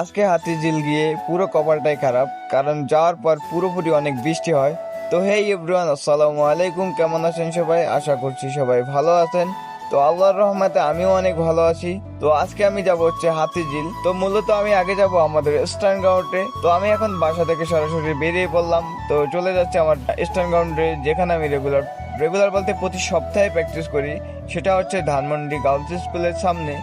আজকে হাতিঝিল গিয়ে পুরো কপালটাই খারাপ, কারণ যাওয়ার পর পুরোপুরি অনেক বৃষ্টি হয়। তো হে ইব্রান, আসসালামু আলাইকুম, কেমন আছেন সবাই? আশা করছি সবাই ভালো আছেন। তো আল্লাহর রহমতে আমিও অনেক ভালো আছি। তো আজকে আমি যাব হচ্ছে হাতিঝিল। তো মূলত আমি আগে যাব আমাদের ইস্টার্ন গ্রাউন্ডে তো আমি এখন বাসা থেকে সরাসরি বেরিয়ে পড়লাম। তো চলে যাচ্ছে আমার ইস্টার্ন গ্রাউন্ডে যেখানে আমি রেগুলার রেগুলার বলতে প্রতি সপ্তাহে প্র্যাকটিস করি। সেটা হচ্ছে ধানমন্ডি গার্লস স্কুলের সামনে।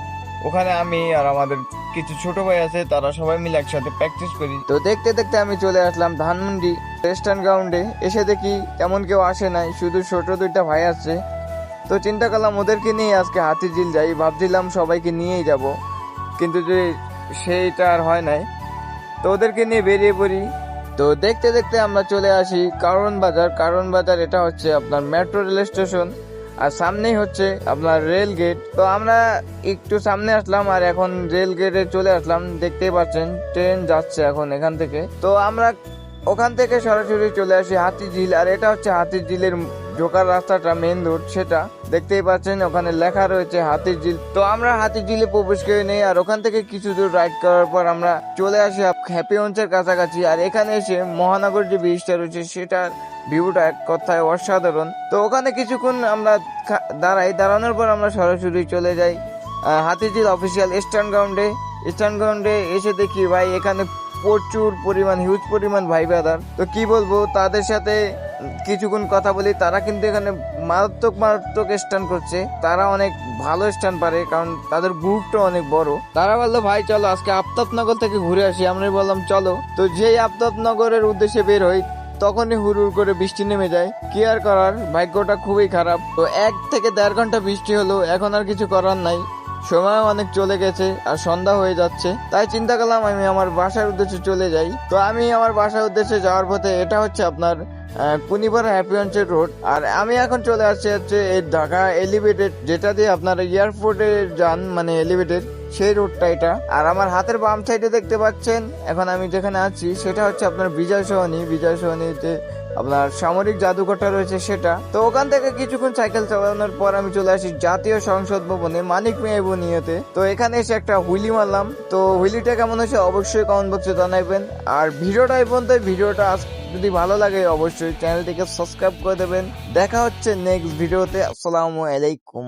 ওখানে আমি আর আমাদের কিছু ছোট ভাই আছে, তারা সবাই মিলে একসাথে প্র্যাকটিস করি। তো দেখতে দেখতে আমি চলে আসলাম ধানমন্ডি ওয়েস্টার্ন গ্রাউন্ডে এসে দেখি তেমন কেউ আসে নাই, শুধু ছোট দুইটা ভাই আছে। তো চিন্তা করলাম ওদেরকে নিয়ে আজকে হাতি হাতিঝিল যাই, ভাবছিলাম সবাইকে নিয়েই যাব। কিন্তু যে সেইটা আর হয় নাই। তো ওদেরকে নিয়ে বেরিয়ে পড়ি। তো দেখতে দেখতে আমরা চলে আসি কারণ বাজার। কারণ বাজার এটা হচ্ছে আপনার মেট্রো রেল স্টেশন আর সামনেই হচ্ছে আপনার রেল গেট। তো আমরা একটু সামনে আসলাম আর এখন রেল গেটে চলে আসলাম। দেখতেই পাচ্ছেন, ট্রেন যাচ্ছে এখন এখান থেকে। তো আমরা ওখান থেকে সরাসরি চলে আসি হাতিঝিল, আর এটা হচ্ছে হাতিঝিলের ঢোকার রাস্তাটা মেন রোড সেটা। দেখতেই পাচ্ছেন, ওখানে লেখা রয়েছে হাতির ঝিল তো আমরা হাতির ঝিলে প্রবেশ করে নেই, আর ওখান থেকে কিছু দূর রাইড করার পর আমরা চলে আসি হ্যাপি অঞ্চের কাছাকাছি। আর এখানে এসে মহানগর যে ব্রিজটা রয়েছে, সেটার ভিউটা এক কথায় অসাধারণ। তো ওখানে কিছুক্ষণ আমরা দাঁড়াই, দাঁড়ানোর পর আমরা সরাসরি চলে যাই হাতিঝিল অফিসিয়াল ইস্টার্ন গ্রাউন্ডে ইস্টার্ন গ্রাউন্ডে এসে দেখি, ভাই, এখানে প্রচুর পরিমাণ হিউজ পরিমাণ ভাই ব্রাদার তো কি বলব, তাদের সাথে কিছুক্ষণ কথা বলি, তারা কিন্তু এখানে মারাত্মক মারাত্মক স্ট্যান্ড করছে। তারা অনেক ভালো স্ট্যান্ড পারে, কারণ তাদের গ্রুপটা অনেক বড়। তারা বলল, ভাই, চলো, আজকে আফতাবনগর থেকে ঘুরে আসি। আমরা বললাম, চলো। তো যেই আফতাবনগরের উদ্দেশ্যে বের হই তখনই হুড় করে বৃষ্টি নেমে যায়। কি আর করার ভাগ্যটা খুবই খারাপ। তো এক থেকে দেড় ঘণ্টা বৃষ্টি হলো, এখন আর কিছু করার নাই। সময় অনেক চলে গেছে আর সন্ধ্যা হয়ে যাচ্ছে। তাই চিন্তা করলাম আমি আমার বাসার উদ্দেশ্যে চলে যাই। তো আমি আমার বাসার উদ্দেশ্যে যাওয়ার পথে এটা হচ্ছে আপনার কুনিবার হ্যাপিগঞ্জের রোড। আর আমি এখন চলে আসছি হচ্ছে এই ঢাকা এলিভেটেড, যেটা দিয়ে আপনার এয়ারপোর্টে যান মানে এলিভেটেড। সেই রোডটা এটা। আর আমার হাতের বাম সাইডে দেখতে পাচ্ছেন, এখন আমি যেখানে আছি, সেটা হচ্ছে আপনার বিজয় সহনী। বিজয় সহনীতে আপনার সামরিক জাদুঘরটা রয়েছে সেটা। তো ওখান থেকে কিছুক্ষণ সাইকেল চালানোর পর আমি চলে আসি জাতীয় সংসদ ভবনে, মানিক মেয়ে বনিয়াতে। তো এখানে এসে একটা হুইলি মারলাম। তো হুইলিটা কেমন হয়েছে অবশ্যই কমেন্ট বক্সে জানাবেন আর ভিডিওটা এই পর্যন্ত ভিডিওটা যদি ভালো লাগে অবশ্যই চ্যানেলটিকে সাবস্ক্রাইব করে দেবেন। দেখা হচ্ছে নেক্সট ভিডিওতে আসসালামু আলাইকুম।